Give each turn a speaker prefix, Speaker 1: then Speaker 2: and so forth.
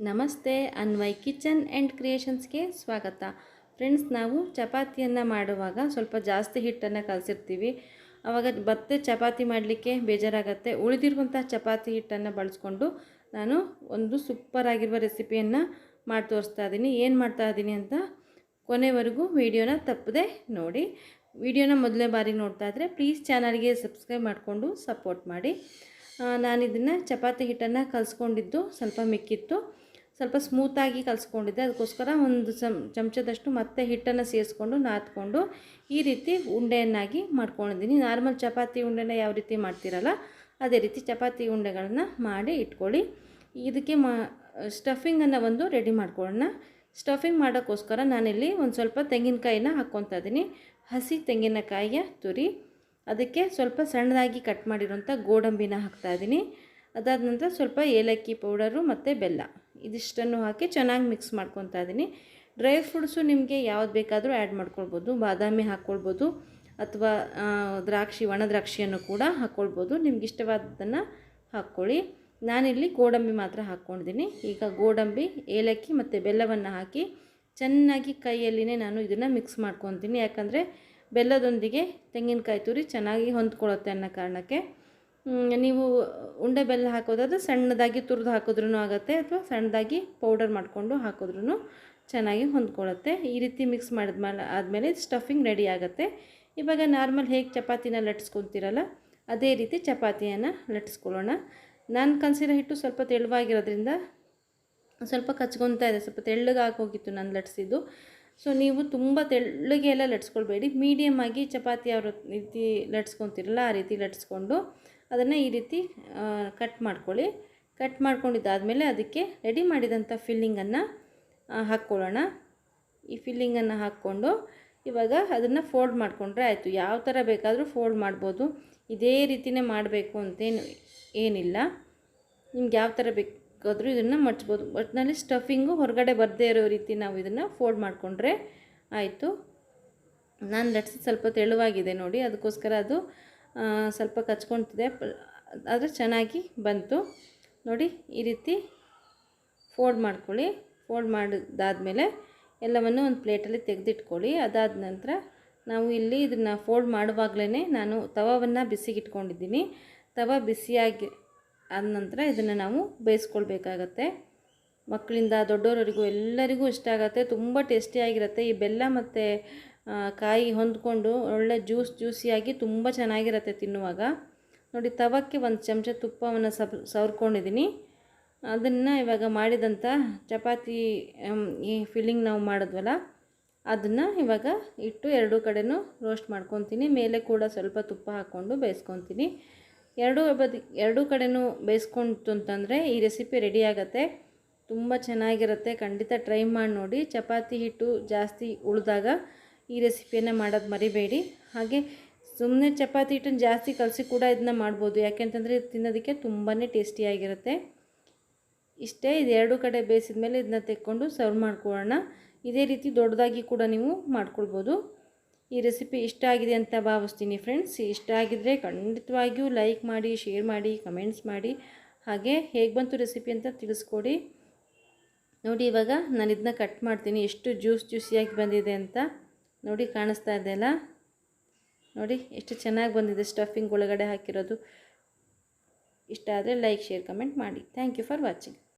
Speaker 1: ನಮಸ್ತೆ, Anvay kitchen and ಕ್ರಿಯೇಷನ್ಸ್ಗೆ ಸ್ವಾಗತ. Friends, ನಾವು ಚಪಾತಿಯನ್ನು ಮಾಡುವಾಗ ಸ್ವಲ್ಪ ಜಾಸ್ತಿ ಹಿಟ್ಟನ್ನು ಕಲಸಿರ್ತೀವಿ. ಆವಾಗ ಮತ್ತೆ ಚಪಾತಿ ಮಾಡಲಿಕ್ಕೆ ಬೇಜಾರಾಗತ್ತೆ. ಉಳಿದಿರುವಂಥ ಚಪಾತಿ ಹಿಟ್ಟನ್ನು ಬಳಸ್ಕೊಂಡು ನಾನು ಒಂದು ಸೂಪರ್ ಆಗಿರುವ ರೆಸಿಪಿಯನ್ನು ಮಾಡಿ ತೋರಿಸ್ತಾ ಇದ್ದೀನಿ ಏನು ಮಾಡ್ತಾ ಇದ್ದೀನಿ ಅಂತ ಕೊನೆವರೆಗೂ ವಿಡಿಯೋನ ತಪ್ಪದೆ ನೋಡಿ. ವಿಡಿಯೋನ ಮೊದಲೇ ಬಾರಿ ನೋಡ್ತಾ ಇದ್ದರೆ ಪ್ಲೀಸ್ ಚಾನಲ್ಗೆ ಸಬ್ಸ್ಕ್ರೈಬ್ ಮಾಡಿಕೊಂಡು ಸಪೋರ್ಟ್ ಮಾಡಿ. ನಾನು ಇದನ್ನು ಚಪಾತಿ ಹಿಟ್ಟನ್ನು ಕಲಿಸ್ಕೊಂಡಿದ್ದು, ಸ್ವಲ್ಪ ಮಿಕ್ಕಿತ್ತು. ಸ್ವಲ್ಪ ಸ್ಮೂತಾಗಿ ಕಲಿಸ್ಕೊಂಡಿದ್ದೆ. ಅದಕ್ಕೋಸ್ಕರ ಒಂದು ಚಮ್, ಚಮಚದಷ್ಟು ಮತ್ತೆ ಹಿಟ್ಟನ್ನು ಸೇರಿಸ್ಕೊಂಡು ನಾದ್ಕೊಂಡು ಈ ರೀತಿ ಉಂಡೆಯನ್ನಾಗಿ ಮಾಡ್ಕೊಂಡಿದ್ದೀನಿ. ನಾರ್ಮಲ್ ಚಪಾತಿ ಉಂಡೆನ ಯಾವ ರೀತಿ ಮಾಡ್ತೀರಲ್ಲ, ಅದೇ ರೀತಿ ಚಪಾತಿ ಉಂಡೆಗಳನ್ನು ಮಾಡಿ ಇಟ್ಕೊಳ್ಳಿ. ಇದಕ್ಕೆ ಮಾ ಸ್ಟಫಿಂಗನ್ನು ಒಂದು ರೆಡಿ ಮಾಡ್ಕೊಳ್ಳೋಣ. ಸ್ಟಫಿಂಗ್ ಮಾಡೋಕ್ಕೋಸ್ಕರ ನಾನಿಲ್ಲಿ ಒಂದು ಸ್ವಲ್ಪ ತೆಂಗಿನಕಾಯಿನ ಹಾಕ್ಕೊತಾ ಇದ್ದೀನಿ. ಹಸಿ ತೆಂಗಿನಕಾಯಿಯ ತುರಿ. ಅದಕ್ಕೆ ಸ್ವಲ್ಪ ಸಣ್ಣದಾಗಿ ಕಟ್ ಮಾಡಿರೋಂಥ ಗೋಡಂಬಿನ ಹಾಕ್ತಾಯಿದ್ದೀನಿ ಅದಾದ ನಂತರ ಸ್ವಲ್ಪ ಏಲಕ್ಕಿ ಪೌಡರು ಮತ್ತು ಬೆಲ್ಲ. ಇದಿಷ್ಟನ್ನು ಹಾಕಿ ಚೆನ್ನಾಗಿ ಮಿಕ್ಸ್ ಮಾಡ್ಕೊತಾ ಇದ್ದೀನಿ. ಡ್ರೈ ಫ್ರೂಟ್ಸು ನಿಮಗೆ ಯಾವ್ದು ಬೇಕಾದರೂ ಆ್ಯಡ್ ಮಾಡ್ಕೊಳ್ಬೋದು. ಬಾದಾಮಿ ಹಾಕ್ಕೊಳ್ಬೋದು ಅಥವಾ ದ್ರಾಕ್ಷಿ, ಒಣ ದ್ರಾಕ್ಷಿಯನ್ನು ಕೂಡ ಹಾಕ್ಕೊಳ್ಬೋದು. ನಿಮ್ಗೆ ಇಷ್ಟವಾದದ್ದನ್ನು ಹಾಕ್ಕೊಳ್ಳಿ. ನಾನಿಲ್ಲಿ ಗೋಡಂಬಿ ಮಾತ್ರ ಹಾಕ್ಕೊಂಡಿದ್ದೀನಿ. ಈಗ ಗೋಡಂಬಿ, ಏಲಕ್ಕಿ ಮತ್ತು ಬೆಲ್ಲವನ್ನು ಹಾಕಿ ಚೆನ್ನಾಗಿ ಕೈಯಲ್ಲಿನೇ ನಾನು ಇದನ್ನು ಮಿಕ್ಸ್ ಮಾಡ್ಕೊತೀನಿ. ಯಾಕಂದರೆ ಬೆಲ್ಲದೊಂದಿಗೆ ತೆಂಗಿನಕಾಯಿ ತುರಿ ಚೆನ್ನಾಗಿ ಹೊಂದ್ಕೊಳ್ಳುತ್ತೆ ಅನ್ನೋ ಕಾರಣಕ್ಕೆ ನೀವು ಉಂಡೆ ಬೆಲ್ಲ ಹಾಕೋದಾದ್ರೆ ಸಣ್ಣದಾಗಿ ತುರಿದು ಹಾಕಿದ್ರೂ ಆಗುತ್ತೆ ಅಥವಾ ಸಣ್ಣದಾಗಿ ಪೌಡರ್ ಮಾಡಿಕೊಂಡು ಹಾಕಿದ್ರೂ ಚೆನ್ನಾಗಿ ಹೊಂದ್ಕೊಳ್ಳುತ್ತೆ. ಈ ರೀತಿ ಮಿಕ್ಸ್ ಮಾಡಿದ್ಮೇಲೆ ಆದಮೇಲೆ ಸ್ಟಫಿಂಗ್ ರೆಡಿ ಆಗುತ್ತೆ. ಇವಾಗ ನಾರ್ಮಲ್ ಹೇಗೆ ಚಪಾತಿನ ಲಟ್ಸ್ಕೊತೀರಲ್ಲ ಅದೇ ರೀತಿ ಚಪಾತಿಯನ್ನು ಲಟ್ಸ್ಕೊಳ್ಳೋಣ. ನಾನು ಕಲಸಿರೋ ಹಿಟ್ಟು ಸ್ವಲ್ಪ ತೆಳುವಾಗಿರೋದ್ರಿಂದ ಸ್ವಲ್ಪ ಕಚ್ಕೊತಾ ಇದೆ, ಸ್ವಲ್ಪ ತೆಳ್ಳಗೆ ಹಾಕೋಗಿತ್ತು ನಾನು ಲಟ್ಸಿದ್ದು. ಸೊ ನೀವು ತುಂಬ ತೆಳ್ಳಗೆ ಎಲ್ಲ ಲಟ್ಸ್ಕೊಳ್ಬೇಡಿ. ಮೀಡಿಯಮ್ ಆಗಿ ಚಪಾತಿ ಯಾವ ರೀತಿ ಲಟ್ಸ್ಕೊತಿರಲ್ಲ, ಆ ರೀತಿ ಲಟ್ಸ್ಕೊಂಡು ಅದನ್ನು ಈ ರೀತಿ ಕಟ್ ಮಾಡ್ಕೊಳ್ಳಿ. ಕಟ್ ಮಾಡ್ಕೊಂಡಿದ್ದಾದಮೇಲೆ ಅದಕ್ಕೆ ರೆಡಿ ಮಾಡಿದಂಥ ಫಿಲ್ಲಿಂಗನ್ನು ಹಾಕ್ಕೊಳ್ಳೋಣ. ಈ ಫಿಲ್ಲಿಂಗನ್ನು ಹಾಕ್ಕೊಂಡು ಇವಾಗ ಅದನ್ನು ಫೋಲ್ಡ್ ಮಾಡಿಕೊಂಡ್ರೆ ಆಯಿತು. ಯಾವ ಥರ ಬೇಕಾದರೂ ಫೋಲ್ಡ್ ಮಾಡ್ಬೋದು. ಇದೇ ರೀತಿಯೇ ಮಾಡಬೇಕು ಅಂತೇನು ಏನಿಲ್ಲ. ನಿಮ್ಗೆ ಯಾವ ಥರ ಬೇಕಾದರೂ ಇದನ್ನು ಮಡ್ಚ್ಬೋದು ಒಟ್ಟಿನಲ್ಲಿ ಸ್ಟಫಿಂಗು ಹೊರಗಡೆ ಬರದೇ ಇರೋ ರೀತಿ ನಾವು ಇದನ್ನು ಫೋಲ್ಡ್ ಮಾಡಿಕೊಂಡ್ರೆ ಆಯಿತು. ನಾನು ಲಟ್ಸಿದ ಸ್ವಲ್ಪ ತೆಳುವಾಗಿದೆ ನೋಡಿ. ಅದಕ್ಕೋಸ್ಕರ ಅದು ಸ್ವಲ್ಪ ಕಚ್ಕೊಳ್ತಿದೆ ಆದರೆ ಚೆನ್ನಾಗಿ ಬಂತು. ನೋಡಿ, ಈ ರೀತಿ ಫೋಲ್ಡ್ ಮಾಡ್ಕೊಳ್ಳಿ. ಫೋಲ್ಡ್ ಮಾಡಿದಾದಮೇಲೆ ಎಲ್ಲವನ್ನು ಒಂದು ಪ್ಲೇಟಲ್ಲಿ ತೆಗೆದಿಟ್ಕೊಳ್ಳಿ. ಅದಾದ ನಂತರ ನಾವು ಇಲ್ಲಿ ಇದನ್ನು ಫೋಲ್ಡ್ ಮಾಡುವಾಗಲೇ ನಾನು ತವವನ್ನು ಬಿಸಿಗಿಟ್ಕೊಂಡಿದ್ದೀನಿ. ತವ ಬಿಸಿಯಾಗಿ ಆದ ನಂತರ ಇದನ್ನು ನಾವು ಬೇಯಿಸ್ಕೊಳ್ಬೇಕಾಗತ್ತೆ. ಮಕ್ಕಳಿಂದ ದೊಡ್ಡವರವರೆಗೂ ಎಲ್ಲರಿಗೂ ಇಷ್ಟ ಆಗುತ್ತೆ. ತುಂಬ ಟೇಸ್ಟಿಯಾಗಿರುತ್ತೆ ಈ ಬೆಲ್ಲ ಮತ್ತು ಕಾಯಿ ಹೊಂದ್ಕೊಂಡು ಒಳ್ಳೆ ಜ್ಯೂಸ್ ಜ್ಯೂಸಿಯಾಗಿ ತುಂಬ ಚೆನ್ನಾಗಿರುತ್ತೆ ತಿನ್ನುವಾಗ. ನೋಡಿ, ತವಕ್ಕೆ ಒಂದು ಚಮಚ ತುಪ್ಪವನ್ನು ಸಬ್ ಸವರ್ಕೊಂಡಿದ್ದೀನಿ ಅದನ್ನು ಇವಾಗ ಮಾಡಿದಂಥ ಚಪಾತಿ ಈ ಫಿಲ್ಲಿಂಗ್ ನಾವು ಮಾಡಿದ್ವಲ್ಲ, ಅದನ್ನು ಇವಾಗ ಇಟ್ಟು ಎರಡೂ ಕಡೆನೂ ರೋಸ್ಟ್ ಮಾಡ್ಕೊತೀನಿ. ಮೇಲೆ ಕೂಡ ಸ್ವಲ್ಪ ತುಪ್ಪ ಹಾಕ್ಕೊಂಡು ಬೇಯಿಸ್ಕೊತೀನಿ. ಎರಡೂ ಬದಿ ಎರಡೂ ಕಡೆನೂ ಬೇಯಿಸ್ಕೊಂತು ಅಂತಂದರೆ ಈ ರೆಸಿಪಿ ರೆಡಿ ತುಂಬ ಚೆನ್ನಾಗಿರುತ್ತೆ. ಖಂಡಿತ ಟ್ರೈ ಮಾಡಿ ನೋಡಿ. ಚಪಾತಿ ಹಿಟ್ಟು ಜಾಸ್ತಿ ಉಳಿದಾಗ ಈ ರೆಸಿಪಿಯನ್ನು ಮಾಡೋದು ಮರಿಬೇಡಿ. ಹಾಗೆ ಸುಮ್ಮನೆ ಚಪಾತಿ ಹಿಟ್ಟನ್ನು ಜಾಸ್ತಿ ಕಲಸಿ ಕೂಡ ಇದನ್ನ ಮಾಡ್ಬೋದು. ಯಾಕೆಂತಂದರೆ ಇದು ತಿನ್ನೋದಕ್ಕೆ ತುಂಬಾ ಟೇಸ್ಟಿಯಾಗಿರುತ್ತೆ. ಇಷ್ಟೇ ಇದು ಎರಡು ಕಡೆ ಬೇಯಿಸಿದ ಮೇಲೆ ಇದನ್ನ ತೆಕ್ಕೊಂಡು ಸರ್ವ್ ಮಾಡ್ಕೊಳ್ಳೋಣ. ಇದೇ ರೀತಿ ದೊಡ್ಡದಾಗಿ ಕೂಡ ನೀವು ಮಾಡ್ಕೊಳ್ಬೋದು. ಈ ರೆಸಿಪಿ ಇಷ್ಟ ಆಗಿದೆ ಅಂತ ಭಾವಿಸ್ತೀನಿ ಫ್ರೆಂಡ್ಸ್. ಇಷ್ಟ ಆಗಿದ್ದರೆ ಖಂಡಿತವಾಗಿಯೂ ಲೈಕ್ ಮಾಡಿ, ಶೇರ್ ಮಾಡಿ, ಕಮೆಂಟ್ಸ್ ಮಾಡಿ. ಹಾಗೆ ಹೇಗೆ ಬಂತು ರೆಸಿಪಿ ಅಂತ ತಿಳಿಸ್ಕೊಡಿ. ನೋಡಿ, ಇವಾಗ ನಾನು ಇದನ್ನ ಕಟ್ ಮಾಡ್ತೀನಿ. ಎಷ್ಟು ಜ್ಯೂಸ್ ಜ್ಯೂಸಿಯಾಗಿ ಬಂದಿದೆ ಅಂತ ನೋಡಿ ಕಾಣಿಸ್ತಾ ಇದೆಯಲ್ಲ ನೋಡಿ, ಎಷ್ಟು ಚೆನ್ನಾಗಿ ಬಂದಿದೆ ಸ್ಟಫಿಂಗ್ ಒಳಗಡೆ ಹಾಕಿರೋದು. ಇಷ್ಟ ಆದರೆ ಲೈಕ್, ಶೇರ್, ಕಮೆಂಟ್ ಮಾಡಿ. Thank you for watching.